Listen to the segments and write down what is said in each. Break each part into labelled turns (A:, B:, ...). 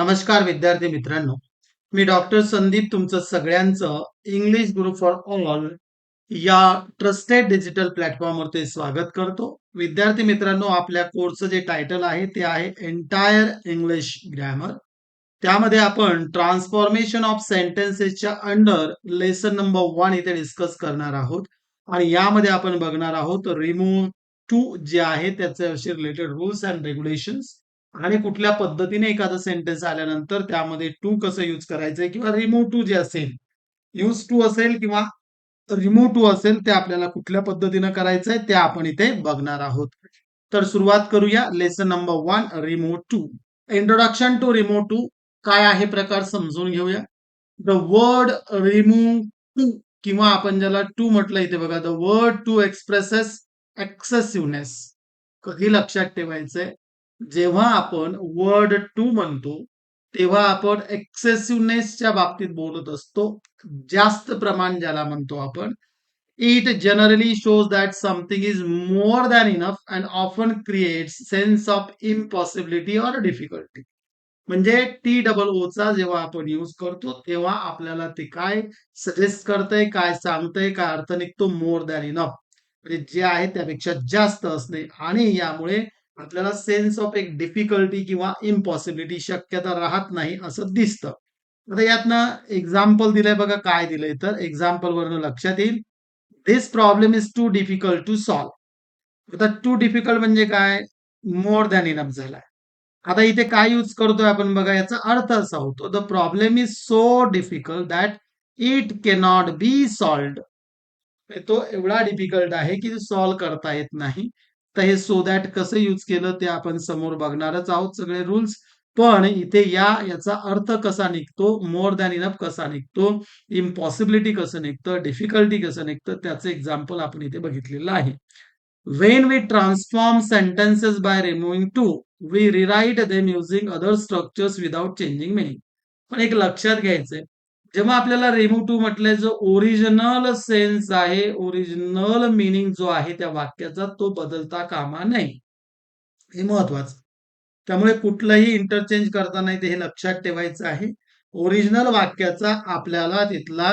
A: नमस्कार विद्यार्थी मित्रांनो. मी डॉक्टर संदीप तुमचं सगळ्यांचं इंग्लिश ग्रुप फॉर ऑल या ट्रस्टेड डिजिटल प्लॅटफॉर्मवरती स्वागत करतो. विद्यार्थी मित्रांनो आपल्या कोर्सचं जे टायटल आहे ते आहे एंटायर इंग्लिश ग्रॅमर त्यामध्ये आपण ट्रान्सफॉर्मेशन ऑफ सेंटेन्सेसच्या अंडर लेसन नंबर वन इथे डिस्कस करणार आहोत. आणि यामध्ये आपण बघणार आहोत रिमूव्ह टू जे आहे त्याच्याशी रिलेटेड रूल्स अँड रेग्युलेशन्स आणि कुठल्या पद्धतीने एखादं सेंटेन्स आल्यानंतर त्यामध्ये टू कसं यूज करायचंय किंवा रिमूव्ह टू जे असेल यूज टू असेल किंवा रिमूव्ह टू असेल ते आपल्याला कुठल्या पद्धतीनं करायचंय ते आपण इथे बघणार आहोत. तर सुरुवात करूया. Lesson number one remove too introduction to remove too काय आहे प्रकार समजून घेऊया. द वर्ड रिमूव्ह टू किंवा आपण ज्याला टू म्हटलं इथे बघा. The word too expresses excessiveness कधी लक्षात ठेवायचंय? जेव्हा आपण वर्ड टू म्हणतो तेव्हा आपण एक्सेसिव्हनेसच्या बाबतीत बोलत असतो. जास्त प्रमाण ज्याला म्हणतो आपण. It generally shows that something is more than enough and often creates sense of impossibility or difficulty म्हणजे टी डबल ओचा जेव्हा आपण यूज करतो तेव्हा आपल्याला ते काय सजेस्ट करतंय काय सांगतंय काय अर्थ निघतो? मोर दॅन इनफ म्हणजे जे आहे त्यापेक्षा जास्त असणे. आणि यामुळे आपल्याला सेन्स ऑफ एक डिफिकल्टी किंवा इम्पॉसिबिलिटी शक्यता राहत नाही असं दिसतं. आता यातनं एक्झाम्पल दिलंय बघा काय दिलंय तर एक्झाम्पल वरनं लक्षात येईल. This problem is too difficult to solve आता टू डिफिकल्ट म्हणजे काय? मोर दॅन इनफ झालाय. आता इथे काय यूज करतोय आपण बघा? याचा अर्थ असा होतो the problem is so difficult that it cannot be solve तो एवढा डिफिकल्ट आहे की सॉल्व करता येत नाही. तर हे सो दॅट कसं यूज केलं ते आपण समोर बघणारच आहोत सगळे रूल्स पण इथे या याचा अर्थ कसा निघतो? मोर दॅन इनफ कसा निघतो? इम्पॉसिबिलिटी कसं निघतं? डिफिकल्टी कसं निघतं? त्याचं एक्झाम्पल आपण इथे बघितलेलं आहे. When we transform sentences by removing too we rewrite them using other structures without changing meaning पण एक लक्षात घ्यायचंय. जेव्हा आपल्याला रिमूव्ह टू म्हटलंय जो ओरिजिनल सेन्स आहे ओरिजिनल मिनिंग जो आहे त्या वाक्याचा तो बदलता कामा नाही हे महत्वाचं. त्यामुळे कुठलंही इंटरचेंज करताना ते हे लक्षात ठेवायचं आहे. ओरिजिनल वाक्याचा आपल्याला तिथला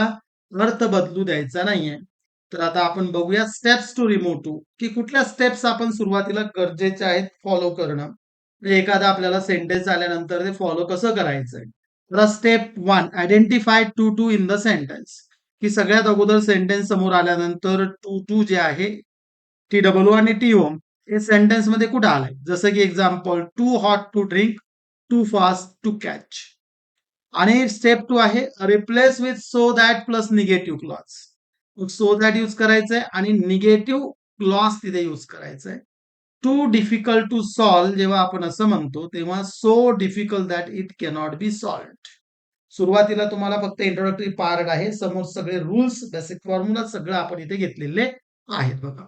A: अर्थ बदलू द्यायचा नाहीये. तर आता आपण बघूया स्टेप्स टू रिमूव्ह टू की कुठल्या स्टेप्स आपण सुरुवातीला गरजेच्या आहेत फॉलो करणं. म्हणजे एखादा आपल्याला सेंटेन्स आल्यानंतर ते फॉलो कसं करायचंय? Step one identify too too in the sentence की सगळ्यात अगोदर सेंटेन्स समोर आल्यानंतर टू टू जे आहे टी डब्ल्यू आणि टी ओम हे सेंटेन्समध्ये कुठं आलंय? जसं की example too hot to drink too fast to catch आणि स्टेप टू आहे replace with so that plus negative clause so that use करायचंय आणि निगेटिव्ह क्लॉज तिथे यूज करायचंय. टू डिफिकल्ट टू सॉल्व जेव्हा आपण असं म्हणतो तेव्हा so difficult that it cannot be solve सुरुवातीला तुम्हाला फक्त इंट्रोडक्टरी पार्ट आहे समोर सगळे रूल्स बेसिक फॉर्म्युला सगळं आपण इथे घेतलेले आहेत बघा.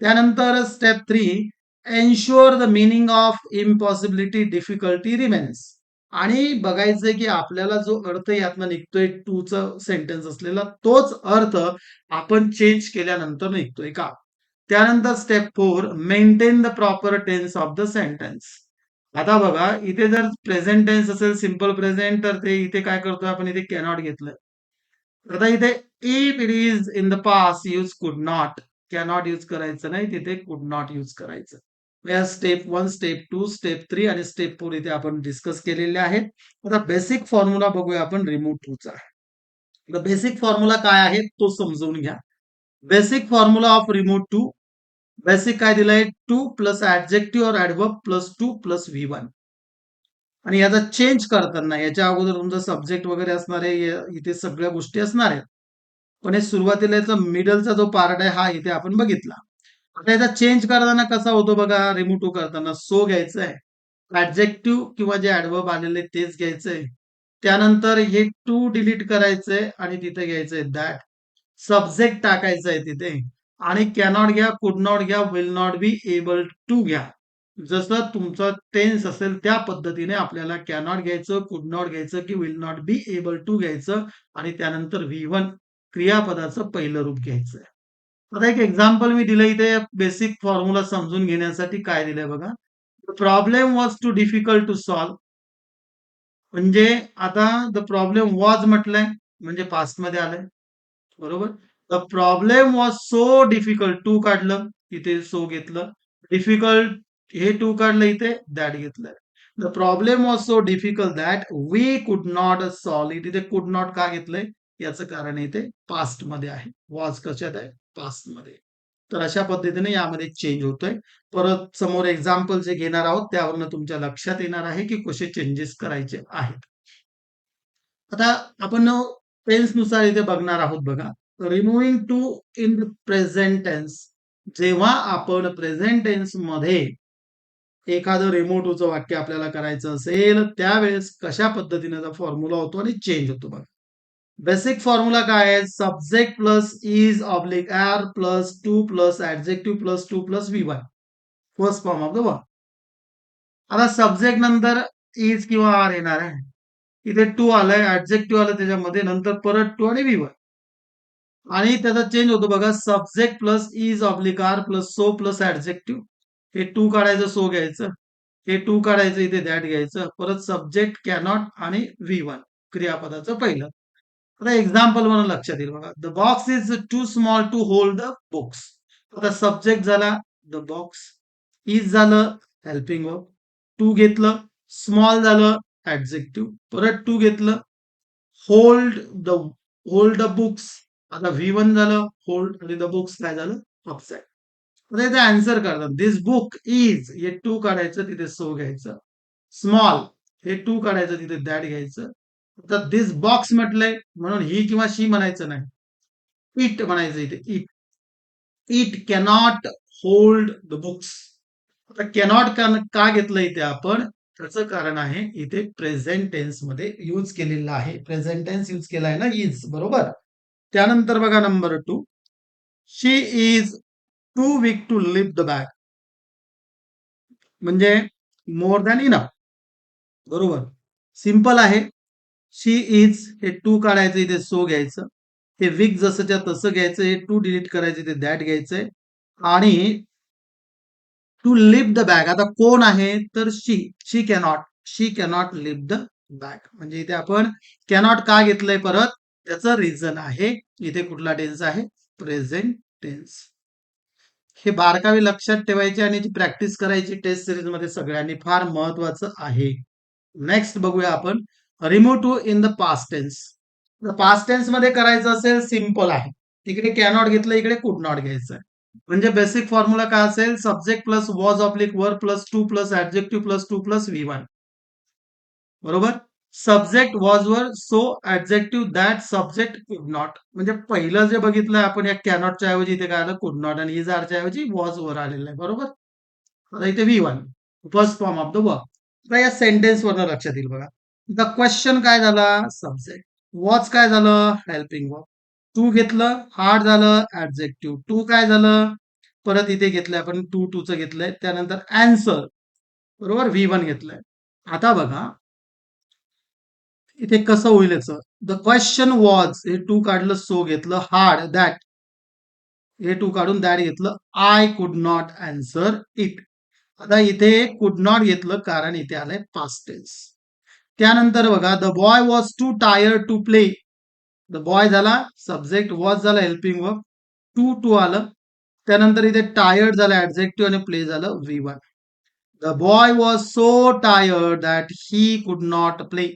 A: त्यानंतर step three ensure the meaning of impossibility difficulty remains आणि बघायचंय की आपल्याला जो अर्थ यातनं निघतोय टूचा सेंटेन्स असलेला तोच अर्थ आपण चेंज केल्यानंतर निघतोय का? त्यानंतर step four maintain the proper tense of the sentence आता बघा इथे जर प्रेझेंट टेन्स असेल सिंपल प्रेझेंट तर ते इथे काय करतोय आपण? इथे कॅनॉट घेतलं आता इथे if it is in the past use could not cannot use करायचं नाही तिथे कुड नॉट यूज करायचं. Step one step two step three आणि स्टेप फोर इथे आपण डिस्कस केलेले आहेत. आता बेसिक फॉर्म्युला बघूया आपण रिमूव्ह टूचा बेसिक फॉर्म्युला काय आहे तो समजून घ्या. Basic formula of remove too basic काय दिलंय? टू प्लस ऍडजेक्टिव्ह और adverb plus too plus V one. आणि याचा चेंज करताना याच्या अगोदर तुमचा सब्जेक्ट वगैरे असणार आहे इथे सगळ्या गोष्टी असणार आहेत. पण हे सुरुवातीला याचा मिडलचा जो पार्ट आहे हा इथे आपण बघितला. आता याचा चेंज करताना कसा होतो बघा रिमूव्ह टू करताना. सो घ्यायचं आहे ऍडजेक्टिव्ह किंवा जे ऍडवर्ब आलेले तेच घ्यायचंय. त्यानंतर हे टू डिलीट करायचंय आणि तिथे घ्यायचंय दॅट सब्जेक्ट टाकायचं आहे तिथे. आणि कॅनॉट घ्या कुड नॉट घ्या will not be able to घ्या. जसं तुमचं टेन्स असेल त्या पद्धतीने आपल्याला कॅनॉट घ्यायचं कुड नॉट घ्यायचं की will not be able to घ्यायचं आणि त्यानंतर व्ही वन क्रियापदाचं पहिलं रूप घ्यायचं आता एक एक्झाम्पल मी दिलं इथे बेसिक फॉर्म्युला समजून घेण्यासाठी काय दिलंय बघा. Problem was too difficult to solve म्हणजे आता द प्रॉब्लेम वॉज म्हटलंय म्हणजे पास्टमध्ये आलंय. बरोबर? The problem was so difficult to काढलं इथे सो घेतलं. डिफिकल्ट हे टू काढलं इथे दॅट घेतलं. The problem was so difficult that we could not solve it इथे कुड नॉट का घेतलंय? याचं कारण इथे पास्टमध्ये आहे. वॉज कशात आहे? पास्टमध्ये. तर अशा पद्धतीने यामध्ये चेंज होतोय. परत समोर एक्झाम्पल जे घेणार आहोत त्यावरनं तुमच्या लक्षात येणार आहे की कसे चेंजेस करायचे आहेत. आता आपण टेन्सनुसार इथे बघणार आहोत बघा. Removing too in the present tense जेव्हा आपण प्रेझेंट टेन्समध्ये एखादं रिमोटूचं वाक्य आपल्याला करायचं असेल त्यावेळेस कशा पद्धतीने फॉर्म्युला होतो आणि चेंज होतो बघा. बेसिक फॉर्म्युला काय आहे? Subject plus is oblique are plus too plus adjective plus too plus V Y first form of the word आता सब्जेक्ट नंतर इज किंवा आर येणार आहे. इथे टू आलंय ऍडजेक्टिव्ह आलं त्याच्यामध्ये नंतर परत टू आणि व्ही वाय आणि त्याचा चेंज होतो बघा subject plus is oblique are plus so plus adjective हे टू काढायचं सो घ्यायचं. हे टू काढायचं इथे दॅट घ्यायचं. परत सब्जेक्ट कॅनॉट आणि व्ही वन क्रियापदाचं पहिलं. आता एक्झाम्पल म्हणून लक्षात येईल बघा. The box is too small to hold the books आता सब्जेक्ट झाला द बॉक्स इज झालं हेल्पिंग वर्क टू घेतलं स्मॉल झालं ऍडजेक्टिव्ह परत टू घेतलं hold the hold the books आता व्ही वन झालं होल्ड आणि द बुक्स काय झालं? अपसाइड आता इथे आन्सर करतात. दिस बुक इज हे टू काढायचं तिथे सो घ्यायचं. स्मॉल हे टू काढायचं तिथे दॅट घ्यायचं. आता दिस बॉक्स म्हटलंय म्हणून ही किंवा शी म्हणायचं नाही. इट म्हणायचं इथे it it cannot hold the books आता कॅनॉट का घेतलं इथे आपण? त्याचं कारण आहे इथे प्रेझेंट टेन्समध्ये यूज केलेलं आहे. प्रेझेंट टेन्स यूज केला आहे ना इज बरोबर? त्यानंतर बघा number two. She is too weak to lift the bag म्हणजे मोर दॅन इनफ बरोबर. सिंपल आहे. शी इज हे टू काढायचं इथे सो घ्यायचं. हे वीक जसंच्या तसं घ्यायचं हे टू डिलीट करायचं इथे दॅट घ्यायचंय. आणि टू लिफ्ट द बॅग आता कोण आहे? तर she she cannot she cannot lift the bag म्हणजे इथे आपण कॅनॉट का घेतलंय परत? त्याचं रिझन आहे. इथे कुठला टेन्स आहे? प्रेझेंट टेन्स हे बारकावे लक्षात ठेवायचे आणि प्रॅक्टिस करायची टेस्ट सिरीजमध्ये सगळ्यांनी फार महत्वाचं आहे. नेक्स्ट बघूया आपण. Remove too in the past tense past टेन्समध्ये करायचं असेल सिंपल आहे. इकडे कॅनॉट घेतलं इकडे कुड नॉट घ्यायचं म्हणजे बेसिक फॉर्म्युला काय असेल? Subject plus was oblique were plus too plus objective plus too plus V one बरोबर? Subject was were so objective that subject could not. म्हणजे पहिलं जे बघितलं आपण या कॅनॉटच्या ऐवजी इथे काय आलं कुड नॉट. आणि इज आरच्या ऐवजी वॉज वर आलेलं आहे बरोबर? आता इथे V one first form of the work. आता या सेंटेन्स वरनं लक्षात येईल बघा. द क्वेश्चन काय झाला? सब्जेक्ट. वॉच काय झालं? Helping work. टू घेतलं हार्ड झालं ऍब्जेक्टिव्ह टू काय झालं? परत इथे घेतलंय आपण टू टूचं घेतलंय. त्यानंतर अँसर बरोबर? व्ही वन घेतलंय. आता बघा इथे कसं होईल याचं? द क्वेश्चन वॉज हे टू काढलं सो घेतलं हार्ड दॅट हे टू काढून दॅट घेतलं I could not answer it आता इथे कुड नॉट घेतलं कारण इथे आलंय पास्टेल्स त्यानंतर बघा the boy was too tire to play the boy झाला सब्जेक्ट वॉज झाला हेल्पिंग वर्क टू टू आलं. त्यानंतर इथे टायर्ड झालं ऍडजेक्टिव्ह आणि प्ले झालं V one the boy was so tired that he could not play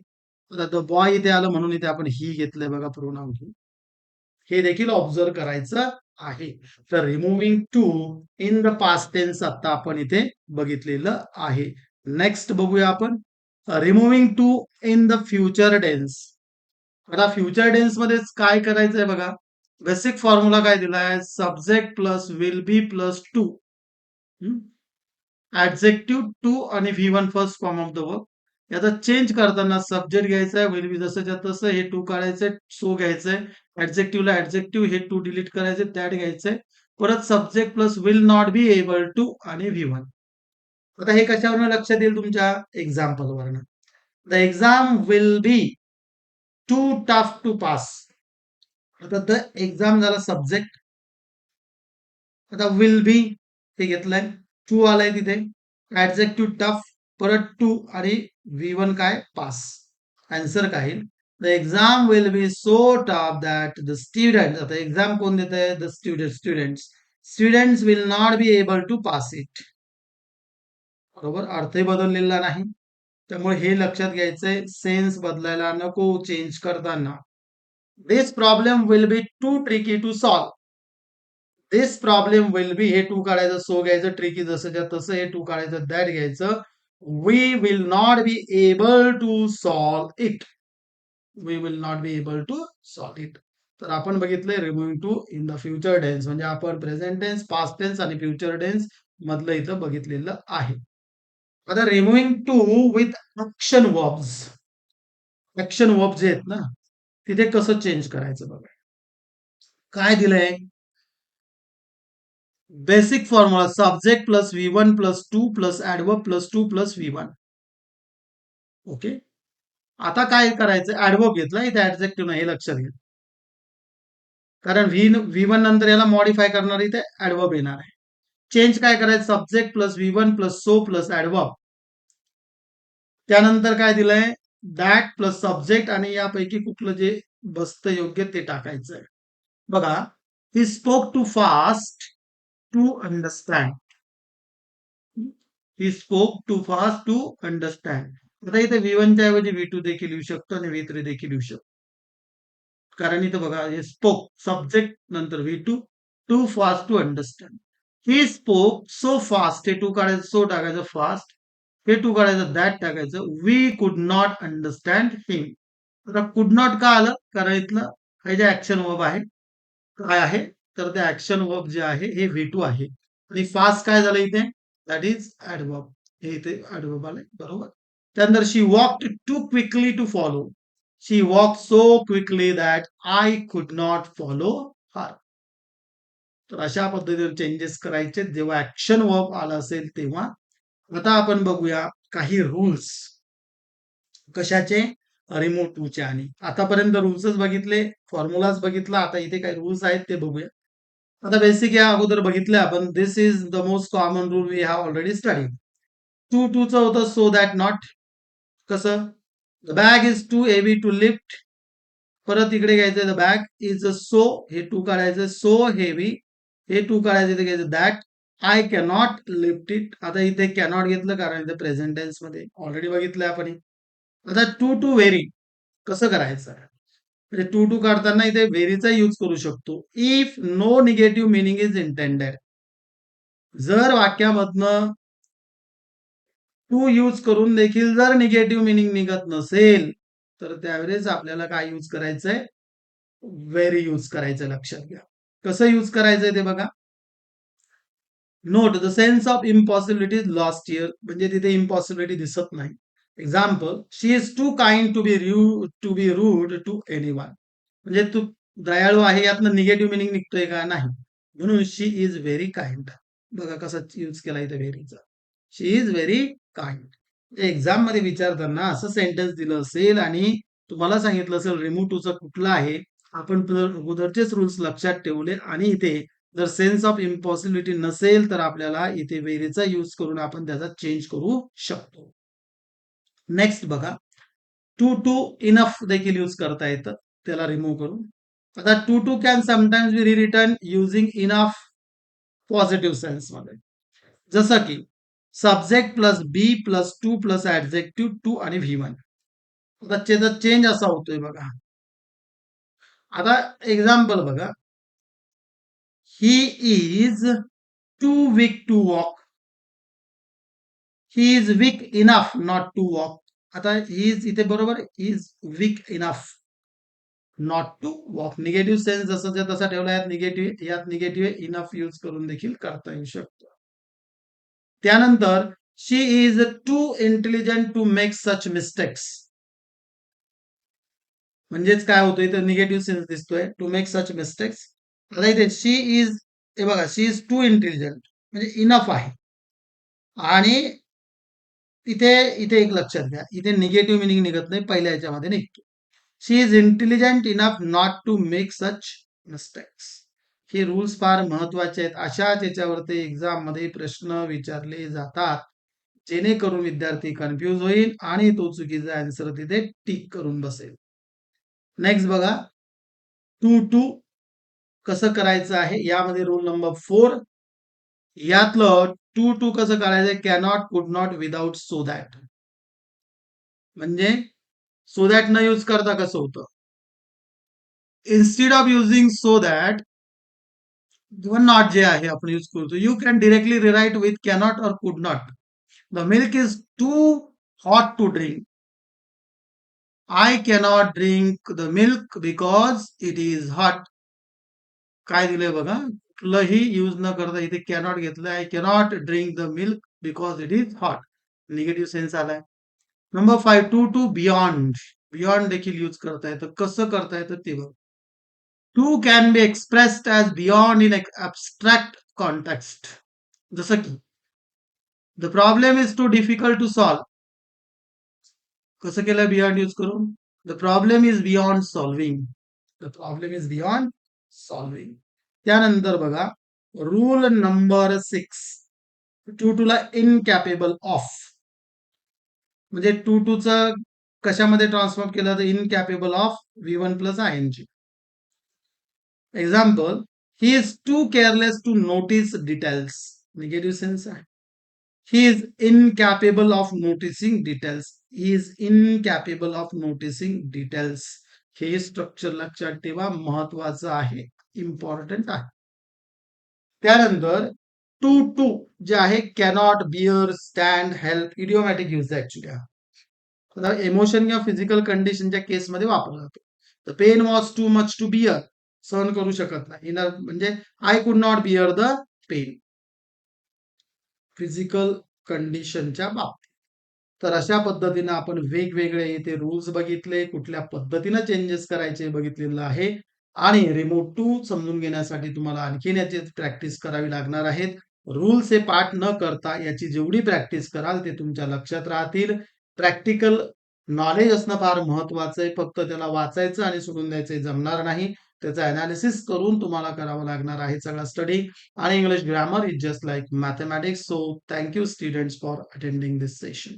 A: the boy इथे आलं म्हणून इथे आपण ही घेतलंय बघा प्रोनाउन हे. देखील ऑब्झर्व करायचं आहे. तर removing too in the past tense आता आपण इथे बघितलेलं आहे. नेक्स्ट बघूया आपण. Removing too in the future tense आता फ्युचर डेन्समध्ये काय करायचंय बघा. बेसिक फॉर्म्युला काय दिलाय? Subject plus will be plus too adjective too आणि V one first form of the work याचा चेंज करताना सब्जेक्ट घ्यायचा आहे विल बी जसंच्या तसं हे टू काढायचंय सो घ्यायचंय. ऍडजेक्टिव्हला ऍडजेक्टिव्ह हे टू डिलीट करायचे दॅट घ्यायचंय. परत subject plus will not be able to आणि व्ही वन आता हे कशावरनं लक्षात येईल तुमच्या? एक्झाम्पलवरनं the exam will be too tough to pass आता द एक्झाम झाला सब्जेक्ट आता विल बी हे घेतलंय. टू आलाय तिथे. ऍडजेक्टिव्ह टफ परत टू आणि व्ही वन काय? पास आन्सर काय? येईल the exam will be so tough that the student आता एक्झाम कोण देत आहे the student students students will not be able to pass it बरोबर? अर्थही बदललेला नाही. त्यामुळे हे लक्षात घ्यायचंय. सेन्स बदलायला नको चेंज करताना. This problem will be too tricky to solve this problem will be हे टू काढायचं सो घ्यायचं ट्रिकी जसं तसं हे टू काढायचं दॅट घ्यायचं. We will not be able to solve it We will not be able to solve it तर आपण बघितलंय removing too in the future tense म्हणजे आपण प्रेझेंट टेन्स पास्ट टेन्स आणि फ्युचर डेन्स मधलं इथं बघितलेलं आहे. आता removing too with action verbs action verb जे आहेत ना तिथे कसं चेंज करायचं बघा. काय दिलंय? Basic formula subject plus V one plus too plus adverb plus too plus V one okay? आता काय करायचं? ऍडवर्ब घेतला इथे ऍडजेक्टिव्ह नाही हे लक्षात घ्या. कारण व्ही व्ही वन नंतर याला मॉडीफाय करणार इथे ऍडवर्ब येणार आहे. चेंज काय करायचं? Subject plus V one plus so plus adverb. त्यानंतर काय दिलंय? दॅट प्लस सब्जेक्ट आणि यापैकी कुठलं जे बसतं योग्य ते टाकायचं आहे बघा he spoke too fast to understand he spoke too fast to understand आता इथे व्ही वनच्या ऐवजी व्ही टू देखील येऊ शकतो आणि व्ही थ्री देखील येऊ शकतो. कारण इथं बघा हे स्पोक सब्जेक्ट नंतर V two too fast to understand he spoke so fast हे टू काढायचं सो टाकायचं फास्ट हे टू काढायचं दॅट टाकायचं we could not understand him आता कुड नॉट का आलं? कारण इथलं हे जे ऍक्शन वर्ब आहे काय आहे? तर ते ऍक्शन वर्ब जे आहे हे व्ही टू आहे. आणि फास्ट काय झालं इथे? दॅट इज ऍडवर्ब हे इथे ऍडवर्ब आले बरोबर? त्यानंतर she walk too quickly to follow she walk so quickly that I could not follow her तर अशा पद्धतीने चेंजेस करायचे. जेव्हा ऍक्शन वर्ब आला असेल तेव्हा. आता आपण बघूया काही रूल्स कशाचे? रिमोट टूचे आणि आतापर्यंत रूल्सच बघितले फॉर्म्युलाच बघितला आता इथे काही रूल्स आहेत ते बघूया. आता बेसिक या अगोदर बघितलं आपण this is the most common rule we have already study too too च होतं सो दॅट नॉट कसं? The bag is too heavy to lift परत इकडे घ्यायचं the bag is a so हे टू काढायचं सो हेवी हे टू काढायचं इथे घ्यायचं that I cannot lift it आता इथे कॅनॉट घेतलं कारण इथे प्रेझेंट टेन्समध्ये ऑलरेडी बघितलं आपण आता टू टू व्हेरी कसं करायचं? म्हणजे टू टू काढताना इथे व्हेरीचा यूज करू शकतो. If no negative meaning is intended जर वाक्यामधनं टू यूज करून देखील जर निगेटिव्ह मिनिंग निघत नसेल तर त्यावेळेस आपल्याला काय यूज करायचंय? व्हेरी यूज करायचं लक्षात घ्या. कसं यूज करायचंय ते बघा. Note the sense of impossibility lost here म्हणजे तिथे इम्पॉसिबिलिटी दिसत नाही. Example she is too kind to be रू to be rude to anyone म्हणजे तू दयाळू आहे यातनं निगेटिव्ह मिनिंग निघतोय का? नाही. म्हणून शी इज व्हेरी काइंड बघा कसा यूज केला इथे व्हेरीचा शी इज व्हेरी काइंड एक्झाममध्ये विचारताना असं सेंटेन्स दिलं असेल आणि तुम्हाला सांगितलं असेल रिमूव्ह टूचा कुठला आहे? आपण अगोदरचेच रूल्स लक्षात ठेवले आणि इथे जर सेन्स ऑफ इम्पॉसिबिलिटी नसेल तर आपल्याला इथे वेरीचा यूज करून आपण त्याचा चेंज करू शकतो. नेक्स्ट बघा. टू टू इनफ देखील यूज करता येतं. त्याला रिमूव्ह करून. आता too to can sometimes be rewritten using enough positive सेन्समध्ये जसं की subject plus be plus too plus adjective to आणि व्ही वन आता त्याचा चेंज असा होतोय बघा. आता एक्झाम्पल बघा. He is too weak to walk he is weak enough not to walk आता ही इज इथे बरोबर is weak enough not to walk negative sense जसं तसा ठेवला यात निगेटिव्ह यात निगेटिव्ह इनफ यूज करून देखील करता येऊ शकतो. त्यानंतर she is too intelligent to make such mistakes म्हणजेच काय होतं इथं निगेटिव्ह सेन्स दिसतोय टू मेक सच मिस्टेक्स आता इथे शी इज हे बघा शी इज टू इंटेलिजंट म्हणजे इनफ आहे. आणि इथे इथे एक लक्षात घ्या. इथे निगेटिव्ह मिनिंग निघत नाही पहिल्या याच्यामध्ये निघतो she is intelligent enough not to make such mistakes हे रूल्स फार महत्त्वाचे आहेत. अशाच याच्यावरती एक्झाममध्ये प्रश्न विचारले जातात. जेणेकरून विद्यार्थी कन्फ्यूज होईल आणि तो चुकीचा आन्सर तिथे टिक करून बसेल. नेक्स्ट बघा. टू टू कसं करायचं आहे? यामध्ये रूल नंबर फोर यातलं टू टू कसं करायचं cannot could not without so that so that न यूज़ करता कसं होतं? Instead of using so that not जे आहे, आपण यूज़ करतो you can directly rewrite with cannot or could not the milk is too hot to drink I cannot drink the milk because it is hot दिलंय बघा? कुठलंही use न करता इथे कॅनॉट घेतलं. I cannot drink the milk because it is hot negative sense आलाय. Number five too to beyond beyond देखील use करता येतं कसं करता येतं ते बघ. Too can be expressed as beyond in abstract context जसं की the problem is too difficult to solve कसं केलं बियॉन्ड यूज़ करून? The problem is beyond solving the problem is beyond solving त्यानंतर बघा rule number six too to ला incapable of म्हणजे too to च कशामध्ये ट्रान्सफॉर्म केलं तर incapable of V one plus I N G example he is too careless to notice details negative sense आहे. He is incapable of noticing details he is incapable of noticing details हे structure लक्षात ठेवा महत्वाचं आहे. Important आहे. त्यानंतर to to जे आहे cannot bear stand help idiomatic use actually emotion किंवा फिजिकल कंडिशनच्या केसमध्ये वापरला जातो. The pain was too much to bear सहन करू शकत नाही. इनर म्हणजे I could not bear the pain physical कंडिशनच्या बाबतीत. तर अशा पद्धतीनं आपण वेगवेगळे इथे रूल्स बघितले कुठल्या पद्धतीनं चेंजेस करायचे बघितलेलं आहे. आणि रिमोट टू समजून घेण्यासाठी तुम्हाला आणखीन याची प्रॅक्टिस करावी लागणार आहेत. रूल्स हे पाठ न करता याची जेवढी प्रॅक्टिस कराल ते तुमच्या लक्षात राहतील. प्रॅक्टिकल नॉलेज असणं फार महत्वाचं आहे. फक्त त्याला वाचायचं आणि सोडून द्यायचं जमणार नाही. त्याचं अनालिसिस करून तुम्हाला करावं लागणार आहे सगळा स्टडी आणि English grammar is just like mathematics so thank you students for attending this session